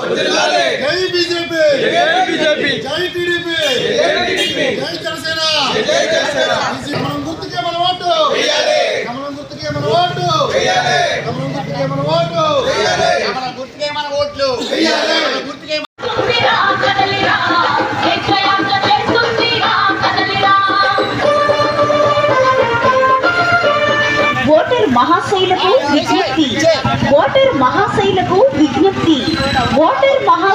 జై BJP. BJP. జై TDP. జై జనసేన. కమలం గుర్తుకే మన ఓటు. కమలం గుర్తుకే మన ఓటు. కమలం గుర్తుకే మన ఓటు. మన గుర్తుకే మన ఓట్లు. మన వాటర్ మహా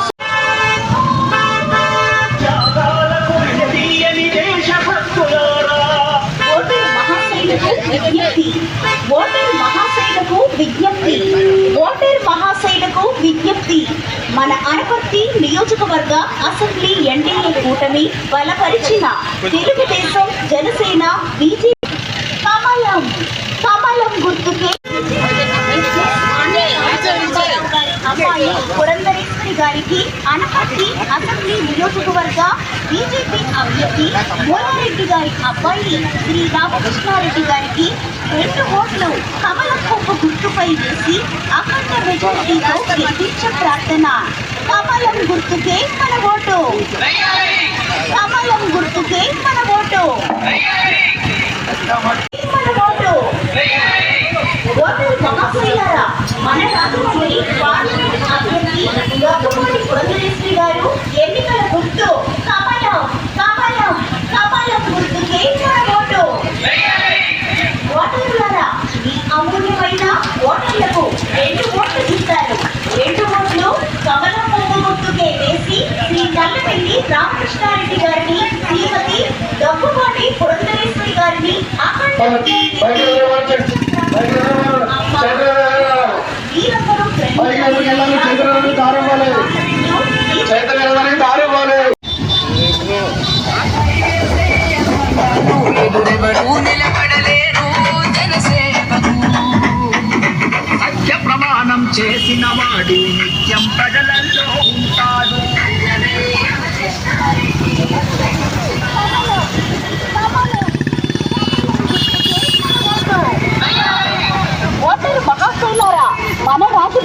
మహాశైలకు విజ్ఞప్తి. ఓటర్ మహాశైలకు విజ్ఞప్తి. ఓటర్ మహాశైలకు విజ్ఞప్తి. మన అనపర్తి నియోజకవర్గ అసెంబ్లీ ఎన్డీఏ కూటమి బలపరిచిన తెలుగుదేశం జనసేన బీజేపీ కమలం కమలం గుర్తుకే అమ్మాయి గారికి అనపర్తి అసెంబ్లీ నియోజకవర్గ బీజేపీ అభ్యర్థి మూలారెడ్డి గారి అబ్బాయి శ్రీ రామకృష్ణారెడ్డి గారికి రెండు ఓట్లు కమలం కొమ్ము గుర్తుపై వేసి అఖండ మెజారిటీతో గెలిపించ ప్రార్థన. కమలం గుర్తుకే మన ఓటు. కమలం గుర్తుకే మన ఓటు. మన ఓటు ఓటర్ మహాశైలారా మన రాజమండ్రి పార్లమెంట్ అభ్యర్థి గొప్పపూడి పురంధరేశ్వరి గారు ఎన్నికల గుర్తు కమలం కమలం కమలం గుర్తుకే మన ఓటు ఓటర్లారా ఈ అమూల్యమైన ఓటర్లకు రెండు ఓట్లు ఇస్తారు రెండు ఓట్లు కమలం బొమ్మ గుర్తుకే వేసి శ్రీ నల్లపల్లి రామకృష్ణారెడ్డి గారిని శ్రీమతి దగ్గుపాటి పురంధరేశ్వరి గారిని అఖండ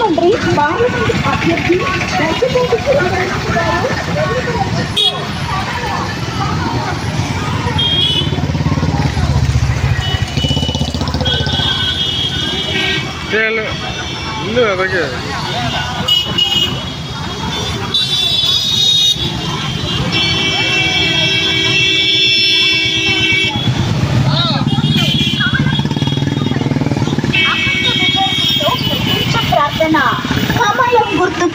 మన రాజమండ్రి పార్లమెంట్ అభ్యర్థి దగ్గుబాటి ప్రార్థన కమలం గుర్తు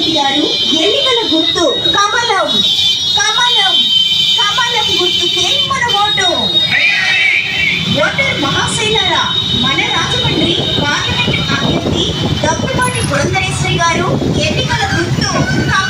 రామకృష్ణారెడ్డి గారు ఎన్నికల గుర్తు కమలం. కమలం. కమలం గుర్తుకే మన ఓటు. ఓటర్ మహాశైలారా మన రాజమండ్రి పార్లమెంట్ అభ్యర్థి దగ్గుబాటి పురంధరేశ్వరి గారు ఎన్నికల గుర్తు కమలం.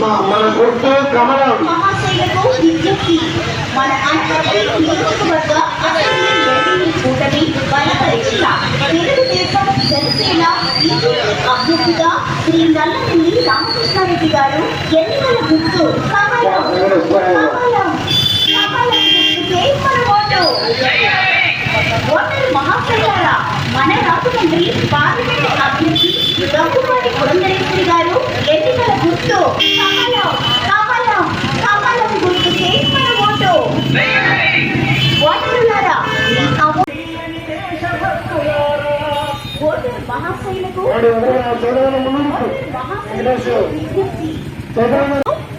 మన గుర్తు కమలం మహాశైలకు విజ్ఞప్తి. మన అనపర్తి నియోజకవర్గ అసెంబ్లీ ఎన్నికల కూటమి బలపరీక్ష తెలుగుదేశం జనసేన టీడీపీ అభ్యర్థిగా శ్రీ నల్లమిల్లి రామకృష్ణారెడ్డి గారు ఎన్నికల గుర్తు. కమలం కమలం కమలం గుర్తుకే మన ఓటు. ఓటరు మహాశైలారా మన రాజమండ్రి పార్లమెంట్ అభ్యర్థి దగ్గుపాటి పురంధరేశ్వరి గారు ఎన్నికల గుర్తు. కమలం కమలం కమలం గుర్తుకే మన ఓటు. ఓటరులారా మీ అమూ- ఓటరు మహాశైలకు మహాశైలకు విజ్ఞప్తి.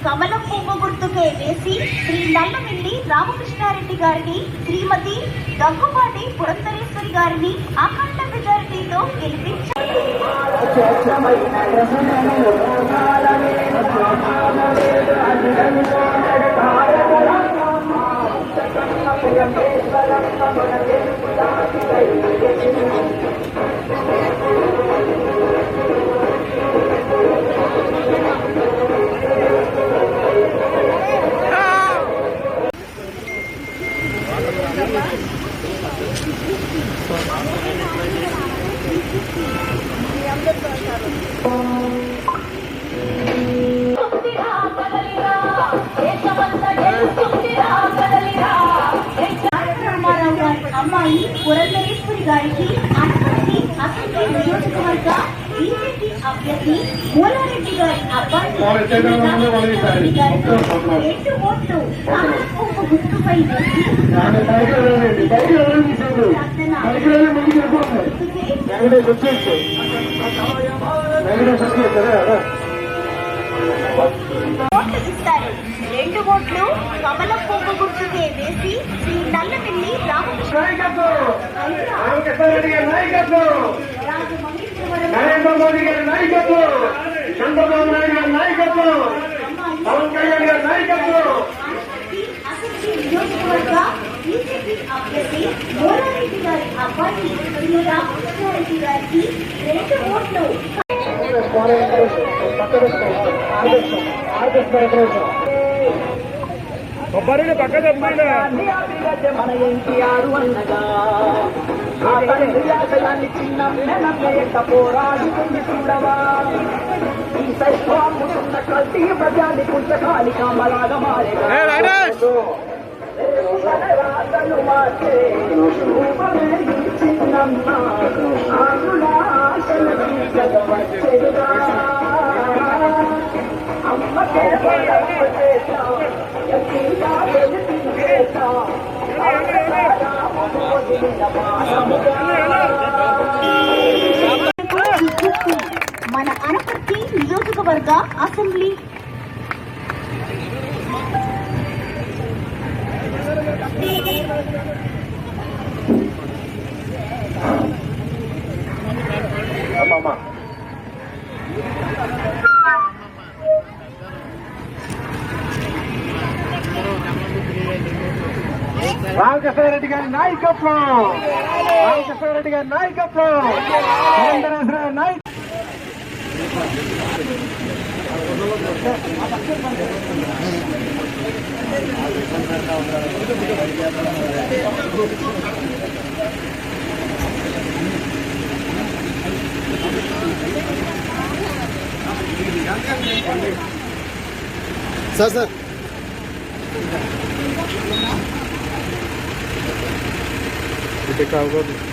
కమలం పువ్వు గుర్తుకే వేసి శ్రీ నల్లమిల్లి రామకృష్ణారెడ్డి గారిని శ్రీమతి దగ్గుపాటి పురంధరేశ్వరి గారిని అఖండ మెజారిటీతో గెలిపించారు. సుందిరా అమ్మాయి పురంధరేశ్వరి గారికి అనపర్తి అసెంబ్లీ నియోజకవర్గ బీజేపీ అభ్యర్థి మూలారెడ్డి గారి అబ్బాయి రెడ్డి గారికి రెండు ఓట్లు ఇస్తారు. రెండు ఓట్లు కమలం పువ్వు గుర్తుకే వేసి శ్రీ నల్లమిల్లి రామకృష్ణ. చంద్రబాబు నాయుడు గారి నాయకత్వం! పవన్ కళ్యాణ్ గారి నాయకత్వం! అనపర్తి అసెంబ్లీ నియోజకవర్గ బీజేపీ అభ్యర్థి గారి అబ్బాయి రామకృష్ణారెడ్డి గారికి రెండు ఓట్లు. కొబ్బరిని పక్క చెప్పండి మన ఎన్టీఆర్ అన్నగా ఆ తండ్రి ఆశయాన్ని చిన్న నెనక పోరాడుతుంది చూడవా ఈ కల్తీ పుస్తకాలి కామలాగా మార్చే చిన్నమ్మ ఆశల మన అనపర్తి నియోజకవర్గ అసెంబ్లీ. రామకృష్ణారెడ్డి గారి నాయకత్వం. గారి నాయకత్వం. పురంధరేశ్వరి గారి నాయకత్వం. Sir sir pegar.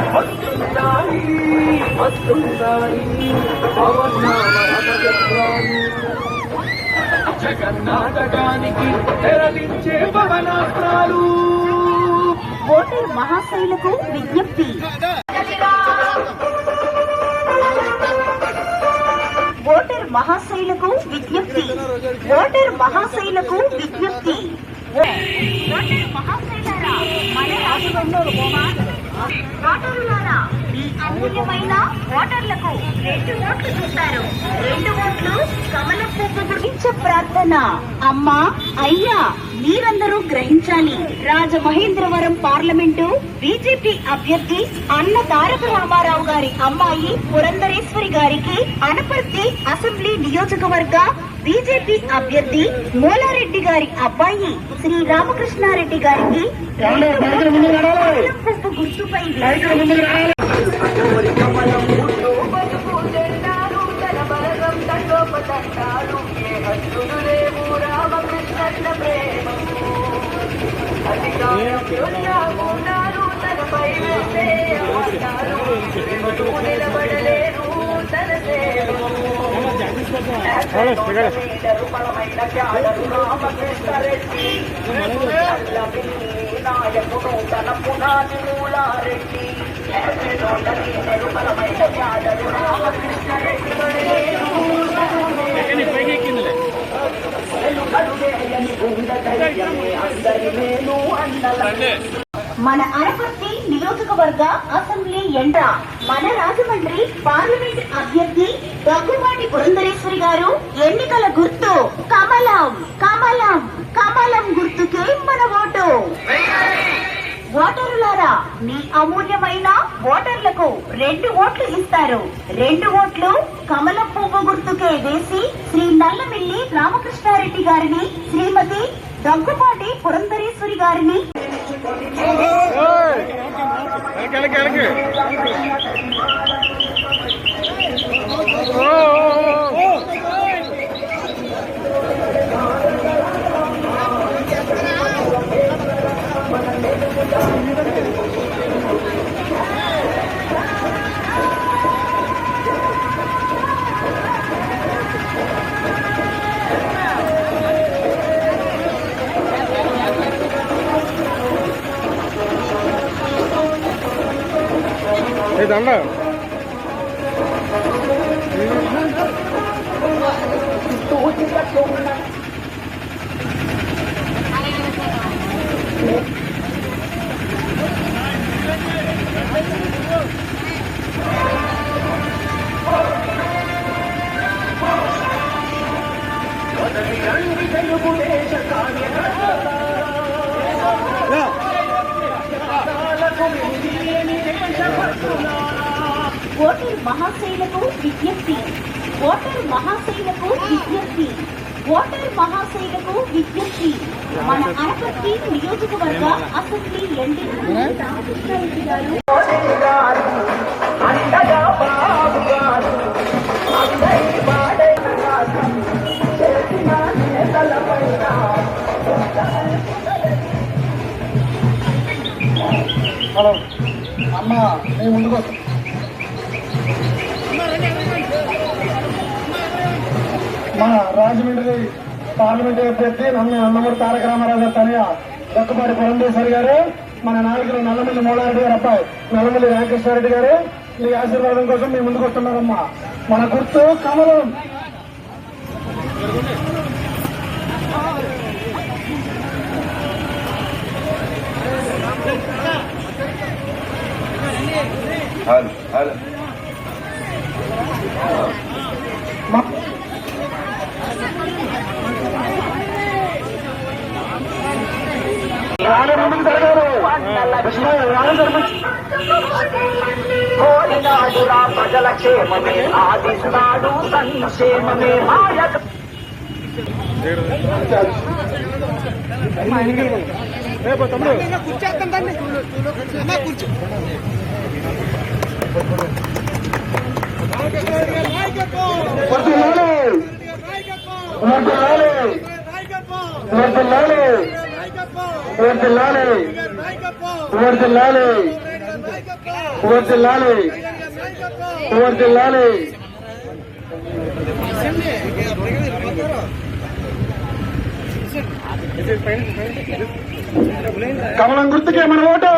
వస్తున్నాయి వస్తున్నాయి జగన్నాటకానికి తెరలించే భవనాస్త్రాలు ఓటర్ మహాశైలకు విజ్ఞప్తి. ఓటర్ మహాశైలకు విజ్ఞప్తి. ఓటర్ మహాశైలకు విజ్ఞప్తి. ఓటర్ మహాశైలారా మన రాజమండ్రి ఓటరులారా అమూల్యమైన ఓటర్లకు రెండు ఓట్లు చూస్తారు రెండు ఓట్లు కమల గురించి ప్రార్థన. అమ్మా అయ్యా మీరందరూ గ్రహించాలి. రాజమహేంద్రవరం పార్లమెంటు బీజేపీ అభ్యర్థి అన్న తారక రామారావు గారి అమ్మాయి పురంధరేశ్వరి గారికి అనపర్తి అసెంబ్లీ నియోజకవర్గ బీజేపీ అభ్యర్థి మోలారెడ్డి గారి అబ్బాయి శ్రీ రామకృష్ణారెడ్డి గారికి పువ్వు గుర్తుపై నిలబడలే నాయకుడు తన మూలారెడ్డి లీడరు బలమైన క్యాడరు రామకృష్ణారెడ్డి అందరి మేలు అన్నల మన అనపర్తి నియోజకవర్గ అసెంబ్లీ ఎండ. మన రాజమండ్రి పార్లమెంట్ అభ్యర్థి దగ్గుబాటి పురంధరేశ్వరి గారు ఎన్నికల గుర్తు. కమలం కమలం కమలం గుర్తుకే మన ఓటు. ఓటరులారా మీ అమూల్యమైన ఓటర్లకు రెండు ఓట్లు ఇస్తారు. రెండు ఓట్లు కమల పువ్వు గుర్తుకే వేసి శ్రీ నల్లమిల్లి రామకృష్ణారెడ్డి గారిని శ్రీమతి దగ్గుబాటి పురంధరేశ్వరి గారిని கிழக்கு கிழக்கு ஓ đóng đâu Thank you. Voter మహాశైలకు విజ్ఞప్తి. ఓటర్ మహాశైలకు విజ్ఞప్తి. ఓటర్ మహాశైలకు విజ్ఞప్తి. మన అనపర్తి నియోజకవర్గ అసెంబ్లీ ఎండి. రామకృష్ణారెడ్డి గారు హలో. అమ్మ మేము ముందుకు మన రాజమండ్రి పార్లమెంట్ అభ్యర్థి నన్ను నందమూరి తారక రామారావు గారు తనయ దక్కుపాటి పురంధేశ్వరి గారు మన నాయకులు నల్లమల్లి మూలారెడ్డి గారు అబ్బాయి నల్లమల్లి వెంకటేశ్వరరెడ్డి గారు మీ ఆశీర్వాదం కోసం మేము ముందుకు వస్తున్నారమ్మా. మన గుర్తు కమలం. హలో జరగారు కృష్ణయ్య, రాని జరగచ్చు. కోరినాడు రా ప్రజల క్షేమమే ఆదిస్తాడు సంక్షేమమే మాయ రేపు తమ్ముడు వర్ధిల్లాలి. కమలం గుర్తుకే మన ఓటు.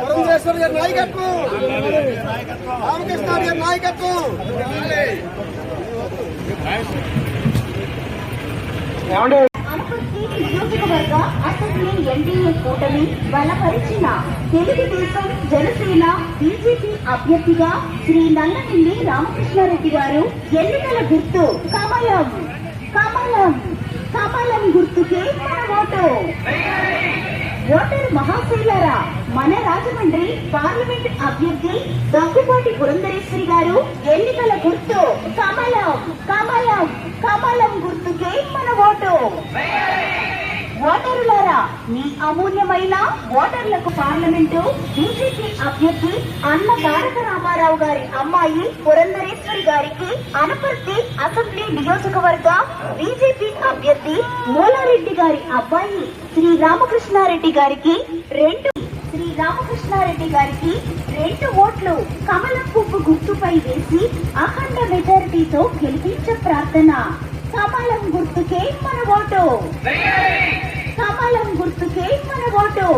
వరుణేశ్వర్ గారి నాయకత్వం. రామకృష్ణ గారి నాయకత్వం ఏమండి కూటమి బలపరిచిన తెలుగుదేశం జనసేన బీజేపీ అభ్యర్థిగా శ్రీ నల్లమిల్లి రామకృష్ణారెడ్డి గారు ఎన్నికల గుర్తు కమలం. కమలం. కమలం గుర్తుకే మన ఓటు. ఓటర్ మహాశైలరా మన రాజమండ్రి పార్లమెంట్ అభ్యర్థి దగ్గుపాటి పురంధరేశ్వరి గారు ఎన్నికల గుర్తు కమలం. కమలం. కమలం గుర్తుకే మన ఓటు. ఓటరులారా మీ అమూల్యమైన ఓటర్లకు పార్లమెంటు బీజేపీ అభ్యర్థి అన్న తారక రామారావు గారి అమ్మాయి పురంధరేశ్వరి గారికి అనపర్తి అసెంబ్లీ నియోజకవర్గ బీజేపీ అభ్యర్థి మూలారెడ్డి గారి అబ్బాయి శ్రీ రామకృష్ణారెడ్డి గారికి రెండు శ్రీ రామకృష్ణారెడ్డి గారికి రెండు ఓట్లు. కమలం పువ్వు గుర్తుపై వేసి అఖండ మెజారిటీతో గెలిపించ ప్రార్థన. కమలం గుర్తుకే మన ఓటు. కాలం గుర్తుకే మన ఓటు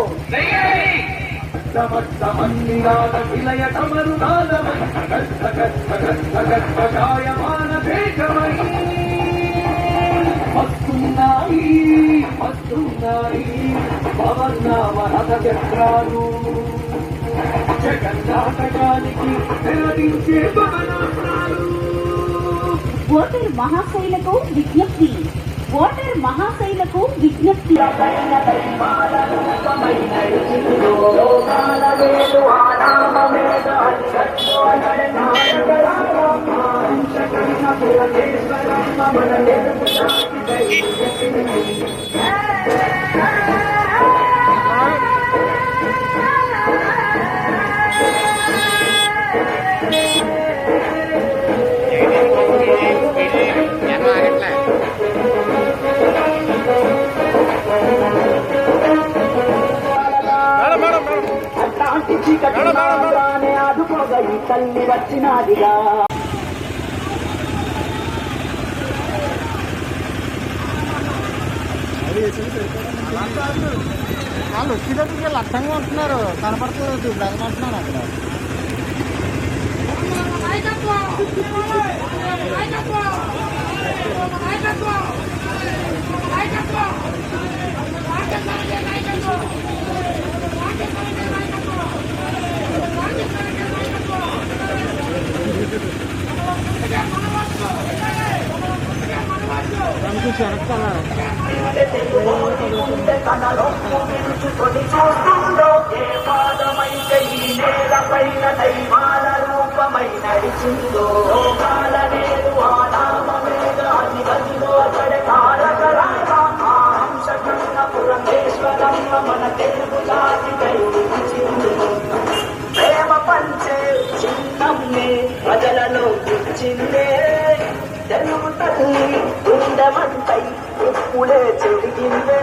సమస్తమన్నినాద విలయ తమరునాదమై గద్ద గద్ద గద్ద గద్ద గాయమాన దేశమై వస్తున్నాయి వస్తున్నాయి రథ చక్రాలు జగన్నాటకానికి ఓటర్ మహాశైలకు విజ్ఞప్తి ఓటర్ మహాశైలకు విజ్ఞప్తి Yeah. చీకటి ఆదుకోగా ఈ తల్లి వచ్చినాదిగా. వాళ్ళు వచ్చేటప్పుడు అర్థంగా ఉంటున్నారు కనపడలేదు బెగమంటున్నారు అక్కడ. కొని చూస్తుందో ఏ పాదమైతే ఈ నేలపైన దైవాల రూపమై నడిచిందో లోకాల లేదు ఆ నామమేద అది గదిలో పడే ఆ హంస కన్న పురంధేశ్వరమ్మ మన తెలుగు జాతి దైవించింది సమ్మె ప్రజలలో గుర్చిందే తెలుగు తల్లి ఉండమంతై ఉప్పులే చెరిగిందే